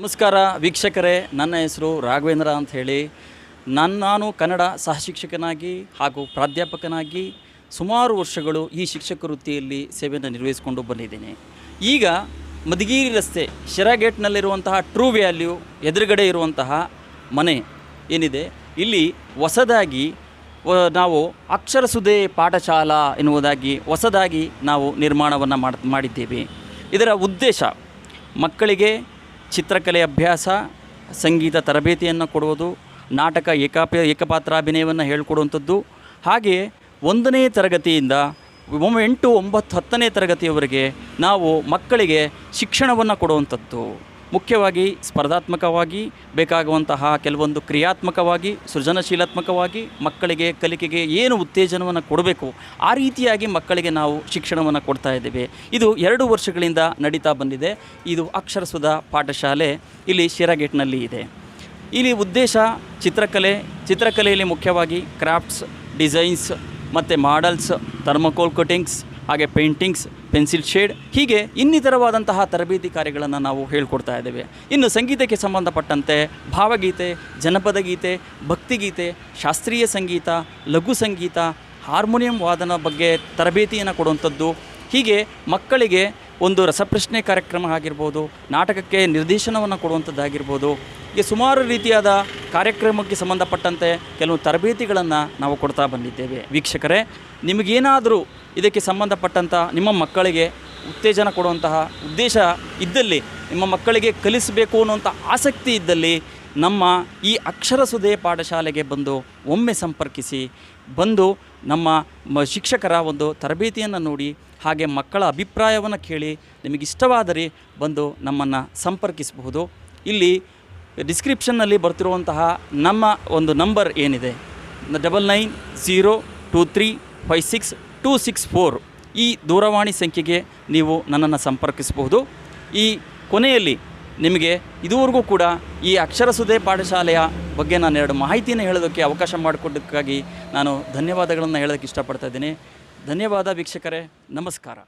ನಮಸ್ಕಾರ ವೀಕ್ಷಕರೇ, ನನ್ನ ಹೆಸರು ರಾಘವೇಂದ್ರ ಅಂತ ಹೇಳಿ. ನಾನು ನಾನು ಕನ್ನಡ ಸಹಶಿಕ್ಷಕನಾಗಿ ಹಾಗೂ ಪ್ರಾಧ್ಯಾಪಕನಾಗಿ ಸುಮಾರು ವರ್ಷಗಳು ಈ ಶಿಕ್ಷಕ ವೃತ್ತಿಯಲ್ಲಿ ಸೇವೆಯನ್ನು ನಿರ್ವಹಿಸಿಕೊಂಡು ಬಂದಿದ್ದೇನೆ. ಈಗ ಮಧುಗಿರಿ ರಸ್ತೆ ಶಿರಾಗೇಟ್ನಲ್ಲಿರುವಂತಹ ಟ್ರೂ ವ್ಯಾಲ್ಯೂ ಎದುರುಗಡೆ ಇರುವಂತಹ ಮನೆ ಏನಿದೆ, ಇಲ್ಲಿ ಹೊಸದಾಗಿ ನಾವು ಅಕ್ಷರಸುಧೆ ಪಾಠಶಾಲಾ ಎನ್ನುವುದಾಗಿ ಹೊಸದಾಗಿ ನಾವು ನಿರ್ಮಾಣವನ್ನು ಮಾಡ್ ಮಾಡಿದ್ದೇವೆ. ಇದರ ಉದ್ದೇಶ ಮಕ್ಕಳಿಗೆ ಚಿತ್ರಕಲೆ ಅಭ್ಯಾಸ, ಸಂಗೀತ ತರಬೇತಿಯನ್ನು ಕೊಡುವುದು, ನಾಟಕ ಏಕಾಪ ಏಕಪಾತ್ರಾಭಿನಯವನ್ನು ಹೇಳಿಕೊಡುವಂಥದ್ದು. ಹಾಗೆಯೇ ಒಂದನೇ ತರಗತಿಯಿಂದ ಎಂಟು ಒಂಬತ್ತು ಹತ್ತನೇ ತರಗತಿಯವರೆಗೆ ನಾವು ಮಕ್ಕಳಿಗೆ ಶಿಕ್ಷಣವನ್ನು ಕೊಡುವಂಥದ್ದು. ಮುಖ್ಯವಾಗಿ ಸ್ಪರ್ಧಾತ್ಮಕವಾಗಿ ಬೇಕಾಗುವಂತಹ ಕೆಲವೊಂದು ಕ್ರಿಯಾತ್ಮಕವಾಗಿ, ಸೃಜನಶೀಲಾತ್ಮಕವಾಗಿ ಮಕ್ಕಳಿಗೆ, ಕಲಿಕೆಗೆ ಏನು ಉತ್ತೇಜನವನ್ನು ಕೊಡಬೇಕು, ಆ ರೀತಿಯಾಗಿ ಮಕ್ಕಳಿಗೆ ನಾವು ಶಿಕ್ಷಣವನ್ನು ಕೊಡ್ತಾ ಇದ್ದೇವೆ. ಇದು ಎರಡು ವರ್ಷಗಳಿಂದ ನಡೀತಾ ಬಂದಿದೆ. ಇದು ಅಕ್ಷರಸುಧ ಪಾಠಶಾಲೆ, ಇಲ್ಲಿ ಶಿರಾಗೇಟ್ನಲ್ಲಿ ಇದೆ. ಇಲ್ಲಿ ಉದ್ದೇಶ ಚಿತ್ರಕಲೆ, ಚಿತ್ರಕಲೆಯಲ್ಲಿ ಮುಖ್ಯವಾಗಿ ಕ್ರಾಫ್ಟ್ಸ್, ಡಿಸೈನ್ಸ್ ಮತ್ತು ಮಾಡಲ್ಸ್, ಥರ್ಮಕೋಲ್ ಕಟಿಂಗ್ಸ್ ಹಾಗೆ ಪೇಂಟಿಂಗ್ಸ್, ಪೆನ್ಸಿಲ್ ಶೇಡ್, ಹೀಗೆ ಇನ್ನಿತರವಾದಂತಹ ತರಬೇತಿ ಕಾರ್ಯಗಳನ್ನು ನಾವು ಹೇಳ್ಕೊಡ್ತಾ ಇದ್ದೇವೆ. ಇನ್ನು ಸಂಗೀತಕ್ಕೆ ಸಂಬಂಧಪಟ್ಟಂತೆ ಭಾವಗೀತೆ, ಜನಪದ ಗೀತೆ ಭಕ್ತಿಗೀತೆ ಶಾಸ್ತ್ರೀಯ ಸಂಗೀತ, ಲಘು ಸಂಗೀತ, ಹಾರ್ಮೋನಿಯಂ ವಾದನ ಬಗ್ಗೆ ತರಬೇತಿಯನ್ನು ಕೊಡುವಂಥದ್ದು ಹೀಗೆ ಮಕ್ಕಳಿಗೆ ಒಂದು ರಸಪ್ರಶ್ನೆ ಕಾರ್ಯಕ್ರಮ ಆಗಿರ್ಬೋದು, ನಾಟಕಕ್ಕೆ ನಿರ್ದೇಶನವನ್ನು ಕೊಡುವಂಥದ್ದಾಗಿರ್ಬೋದು, ಹೀಗೆ ಸುಮಾರು ರೀತಿಯಾದ ಕಾರ್ಯಕ್ರಮಕ್ಕೆ ಸಂಬಂಧಪಟ್ಟಂತೆ ಕೆಲವು ತರಬೇತಿಗಳನ್ನು ನಾವು ಕೊಡ್ತಾ ಬಂದಿದ್ದೇವೆ. ವೀಕ್ಷಕರೇ, ನಿಮಗೇನಾದರೂ ಇದಕ್ಕೆ ಸಂಬಂಧಪಟ್ಟಂಥ ನಿಮ್ಮ ಮಕ್ಕಳಿಗೆ ಉತ್ತೇಜನ ಕೊಡುವಂತಹ ಉದ್ದೇಶ ಇದ್ದಲ್ಲಿ, ನಿಮ್ಮ ಮಕ್ಕಳಿಗೆ ಕಲಿಸಬೇಕು ಅನ್ನುವಂಥ ಆಸಕ್ತಿ ಇದ್ದಲ್ಲಿ ನಮ್ಮ ಈ ಅಕ್ಷರ ಸುದೇ ಪಾಠಶಾಲೆಗೆ ಬಂದು ಒಮ್ಮೆ ಸಂಪರ್ಕಿಸಿ, ಬಂದು ನಮ್ಮ ಶಿಕ್ಷಕರ ಒಂದು ತರಬೇತಿಯನ್ನು ನೋಡಿ, ಹಾಗೆ ಮಕ್ಕಳ ಅಭಿಪ್ರಾಯವನ್ನು ಕೇಳಿ ನಿಮಗಿಷ್ಟವಾದರೆ ಬಂದು ನಮ್ಮನ್ನು ಸಂಪರ್ಕಿಸಬಹುದು. ಇಲ್ಲಿ ಡಿಸ್ಕ್ರಿಪ್ಷನ್ನಲ್ಲಿ ಬರ್ತಿರುವಂತಹ ನಮ್ಮ ಒಂದು ನಂಬರ್ ಏನಿದೆ? Double nine zero two three five six two six four. ಈ ದೂರವಾಣಿ ಸಂಖ್ಯೆಗೆ ನೀವು ನನ್ನನ್ನು ಸಂಪರ್ಕಿಸಬಹುದು. ಈ ಕೊನೆಯಲ್ಲಿ ನಿಮಗೆ ಇದುವರೆಗೂ ಕೂಡ ಈ ಅಕ್ಷರ ಸುಧೆ ಪಾಠಶಾಲೆಯ ಬಗ್ಗೆ ನಾನು ಎರಡು ಮಾಹಿತಿಯನ್ನು ಹೇಳೋದಕ್ಕೆ ಅವಕಾಶ ಮಾಡಿಕೊಡೋದಕ್ಕಾಗಿ ನಾನು ಧನ್ಯವಾದಗಳನ್ನು ಹೇಳೋದಕ್ಕೆ ಇಷ್ಟಪಡ್ತಾ ಇದ್ದೀನಿ. ಧನ್ಯವಾದ ವೀಕ್ಷಕರೇ, ನಮಸ್ಕಾರ.